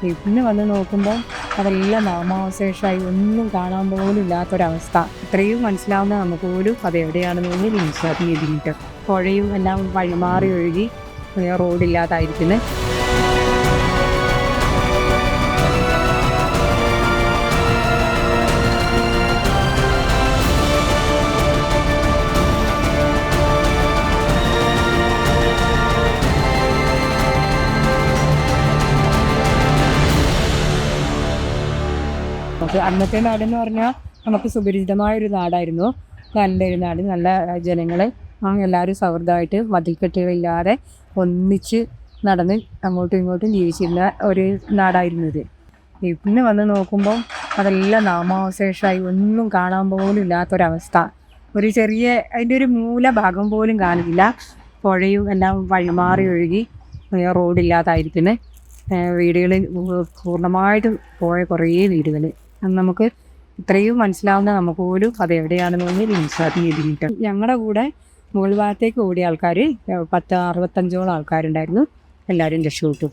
പിന്നെ വന്ന് നോക്കുമ്പോൾ അതെല്ലാം നാമാവശേഷമായി ഒന്നും കാണാൻ പോലും ഇല്ലാത്തൊരവസ്ഥ. ഇത്രയും മനസ്സിലാവുന്ന നമുക്ക് പോലും അത് എവിടെയാണെന്ന് പോലും മനസ്സിലാക്കി ചെയ്തിട്ട് പുഴയും എല്ലാം വഴിമാറി ഒഴുകി റോഡില്ലാതായിരിക്കുന്നത് നമുക്ക് അന്നത്തെ നാടെന്ന് പറഞ്ഞാൽ നമുക്ക് സുപരിചിതമായ ഒരു നാടായിരുന്നു. നല്ലൊരു നാട് നല്ല ജനങ്ങളെ എല്ലാവരും സൗഹൃദമായിട്ട് മതിൽക്കെട്ടുകളില്ലാതെ ഒന്നിച്ച് നടന്ന് അങ്ങോട്ടും ഇങ്ങോട്ടും ജീവിച്ചിരുന്ന ഒരു നാടായിരുന്നു ഇത് പിന്നെ വന്ന് നോക്കുമ്പോൾ അതെല്ലാം നാമാവശേഷമായി ഒന്നും കാണാൻ പോലും ഇല്ലാത്തൊരവസ്ഥ. ഒരു ചെറിയ അതിന്റെ ഒരു മൂലഭാഗം പോലും കാണില്ല. പുഴയും എല്ലാം വഴിമാറി ഒഴുകി റോഡില്ലാതായിരിക്കുന്നത് വീടുകളിൽ പൂർണമായിട്ടും പോയ കുറേ വീടുകൾ നമുക്ക് ഇത്രയും മനസ്സിലാവുന്ന നമുക്ക് പോലും അത് എവിടെയാണെന്ന് ഇൻസാർട്ട് ചെയ്തിട്ട് ഞങ്ങളുടെ കൂടെ മുകൾ ഭാഗത്തേക്ക് ഓടിയ ആൾക്കാർ പത്ത് അറുപത്തഞ്ചോളം ആൾക്കാരുണ്ടായിരുന്നു. എല്ലാവരും രക്ഷപ്പെട്ടു.